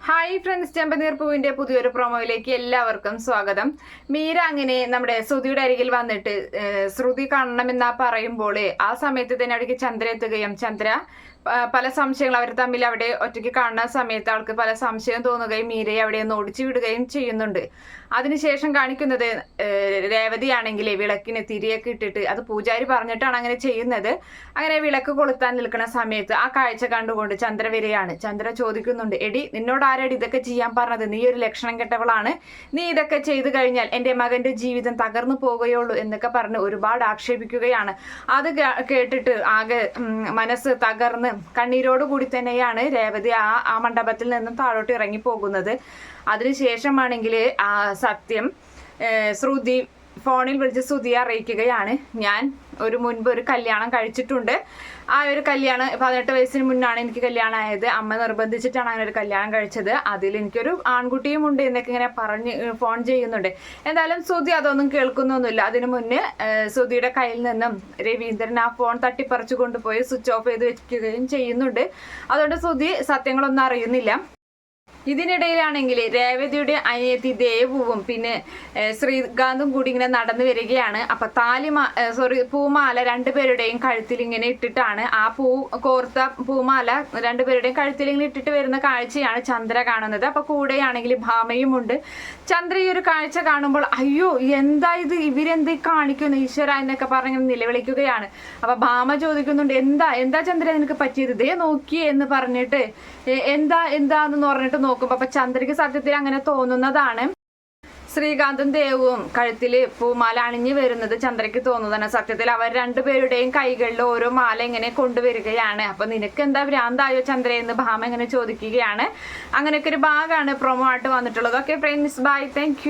Hi friends ചെമ്പനീർപ്പൂവിന്റെ പുതിയൊരു പ്രൊമോയിലേക്ക് എല്ലാവർക്കും സ്വാഗതം മീര അങ്ങനെ നമ്മുടെ ശ്രുതിയുടെ അരികിൽ വന്നിട്ട് ശ്രുതി കാണണമെന്നാ പറയുമ്പോൾ ആ സമയത്ത് തന്നെ അവിടേക്ക് ചന്ദ്ര എത്തുകയും ചന്ദ്ര പല സംശയങ്ങൾ അവർ തമ്മിൽ അവിടെ ഒറ്റയ്ക്ക് കാണുന്ന സമയത്ത് ആൾക്ക് പല സംശയം തോന്നുകയും മീരയെ അവിടെ നിന്ന് ഓടിച്ചു വിടുകയും ചെയ്യുന്നുണ്ട്. അതിനുശേഷം കാണിക്കുന്നത് രേവതിയാണെങ്കിൽ വിളക്കിന് തിരിയൊക്കെ ഇട്ടിട്ട് അത് പൂജാരി പറഞ്ഞിട്ടാണ് അങ്ങനെ ചെയ്യുന്നത്. അങ്ങനെ വിളക്ക് കൊളുത്താൻ നിൽക്കുന്ന സമയത്ത് ആ കാഴ്ച കണ്ടുകൊണ്ട് ചന്ദ്ര വരികയാണ് ചന്ദ്ര ചോദിക്കുന്നുണ്ട് എടി നിന്നോട് ആരാടി ഇതൊക്കെ ചെയ്യാൻ പറഞ്ഞത്? നീ ഒരു ലക്ഷണം കെട്ടവളാണ്. നീ ഇതൊക്കെ ചെയ്തു കഴിഞ്ഞാൽ എന്റെ മകന്റെ ജീവിതം തകർന്നു പോകുകയുള്ളൂ എന്നൊക്കെ പറഞ്ഞ് ഒരുപാട് ആക്ഷേപിക്കുകയാണ്. അത് കേട്ടിട്ട് ആകെ മനസ്സ് തകർന്ന് കണ്ണീരോട് കൂടി തന്നെയാണ് രേവതി ആ ആ മണ്ഡപത്തിൽ നിന്നും താഴോട്ട് ഇറങ്ങി പോകുന്നത്. അതിനുശേഷമാണെങ്കിൽ ആ സത്യം ശ്രുതി ഫോണിൽ വിളിച്ച് ശ്രുതിയെ അറിയിക്കുകയാണ്. ഞാൻ ഒരു മുൻപ് ഒരു കല്യാണം കഴിച്ചിട്ടുണ്ട്. ആ ഒരു കല്യാണം പതിനെട്ട് വയസ്സിന് മുന്നാണ് എനിക്ക് കല്യാണം ആയത് അമ്മ നിർബന്ധിച്ചിട്ടാണ് അങ്ങനെ ഒരു കല്യാണം കഴിച്ചത്. അതിൽ എനിക്കൊരു ആൺകുട്ടിയും ഉണ്ട് എന്നൊക്കെ ഇങ്ങനെ പറഞ്ഞ് ഫോൺ ചെയ്യുന്നുണ്ട്. എന്തായാലും സുധി അതൊന്നും കേൾക്കുന്നൊന്നുമില്ല. അതിനു മുന്നേ സുധിയുടെ കയ്യിൽ നിന്നും രവീന്ദ്രൻ ആ ഫോൺ തട്ടിപ്പറിച്ചു കൊണ്ടുപോയി സ്വിച്ച് ഓഫ് ചെയ്ത് വെക്കുകയും ചെയ്യുന്നുണ്ട്. അതുകൊണ്ട് സുധി സത്യങ്ങളൊന്നും അറിയുന്നില്ല. ഇതിനിടയിലാണെങ്കിൽ രേവതിയുടെ അനിയത്തി ദേവുവും പിന്നെ ശ്രീകാന്തും കൂടി ഇങ്ങനെ നടന്നു വരികയാണ്. അപ്പൊ താലിമാ സോറി പൂമാല രണ്ടുപേരുടെയും കഴുത്തിൽ ഇങ്ങനെ ഇട്ടിട്ടാണ്. ആ പൂ കോർത്ത പൂമാല രണ്ടുപേരുടെയും കഴുത്തിൽ ഇങ്ങനെ ഇട്ടിട്ട് വരുന്ന കാഴ്ചയാണ് ചന്ദ്ര കാണുന്നത്. അപ്പൊ കൂടെയാണെങ്കിൽ ഭാമയും ഉണ്ട്. ചന്ദ്ര ഈ ഒരു കാഴ്ച കാണുമ്പോൾ അയ്യോ എന്താ ഇത്? ഇവരെന്ത് കാണിക്കുന്നു? ഈശ്വര എന്നൊക്കെ പറഞ്ഞ് നിലവിളിക്കുകയാണ്. അപ്പൊ ഭാമ ചോദിക്കുന്നുണ്ട് എന്താ എന്താ ചന്ദ്ര നിനക്ക് പറ്റിയത്? ദേ നോക്കിയേ എന്ന് പറഞ്ഞിട്ട് എന്താ എന്താന്ന് പറഞ്ഞിട്ട് നോക്കുമ്പോ അപ്പൊ ചന്ദ്രയ്ക്ക് സത്യത്തിൽ അങ്ങനെ തോന്നുന്നതാണ്. ശ്രീകാന്തും ദേവും കഴുത്തിൽ പൂമാല അണിഞ്ഞു വരുന്നത് ചന്ദ്രയ്ക്ക് തോന്നുന്നതാണ്. സത്യത്തിൽ അവർ രണ്ടുപേരുടെയും കൈകളിൽ ഓരോ മാല ഇങ്ങനെ കൊണ്ടുവരികയാണ്. അപ്പൊ നിനക്ക് എന്താ ഭ്രാന്തായോ ചന്ദ്ര എന്ന് ഭാമ ഇങ്ങനെ ചോദിക്കുകയാണ്. അങ്ങനെയൊക്കെ ഒരു ഭാഗമാണ് പ്രൊമോ ആയിട്ട് വന്നിട്ടുള്ളത്. Okay friends bye thank